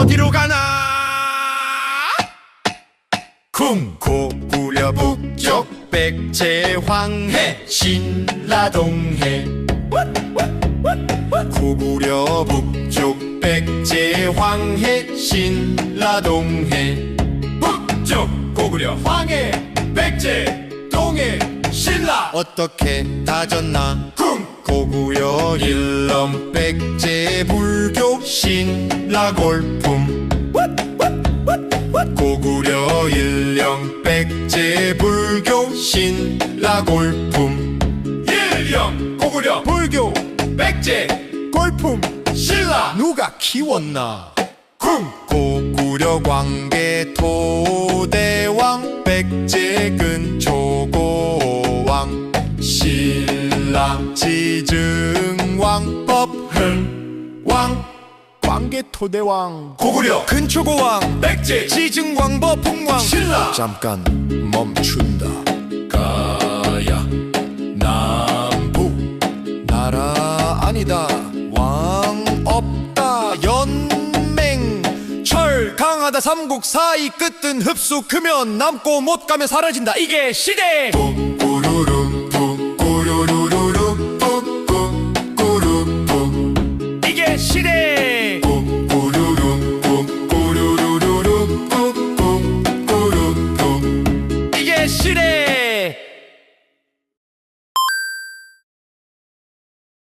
어디로 가나? 쿵 고 구려 북쪽 백제 황해 신라동해. 고구려 북쪽 백제 황해 신라동해. 북쪽 고구려 황해 백제 동해 신라. 어떻게 다졌나? 쿵 고구려 일럼 백제 불교 신라 골품. 고구려 일령 백제 불교 신라 골품. 일령 고구려 불교 백제 골품. 신라 누가 키웠나? 쿵. 고구려 광계 토대왕 백제 근초고왕. 신라 지증왕 법 흥왕. 광계 토대왕. 고구려. 근초고왕. 백제. 지증왕 법흥왕. 신라. 잠깐 멈춘다. 가야 남부. 나라 아니다. 왕 없다. 연맹. 철 강하다. 삼국 사이 끝은 흡수 크면 남고 못 가면 사라진다. 이게 시대. 북 시대 이게 시대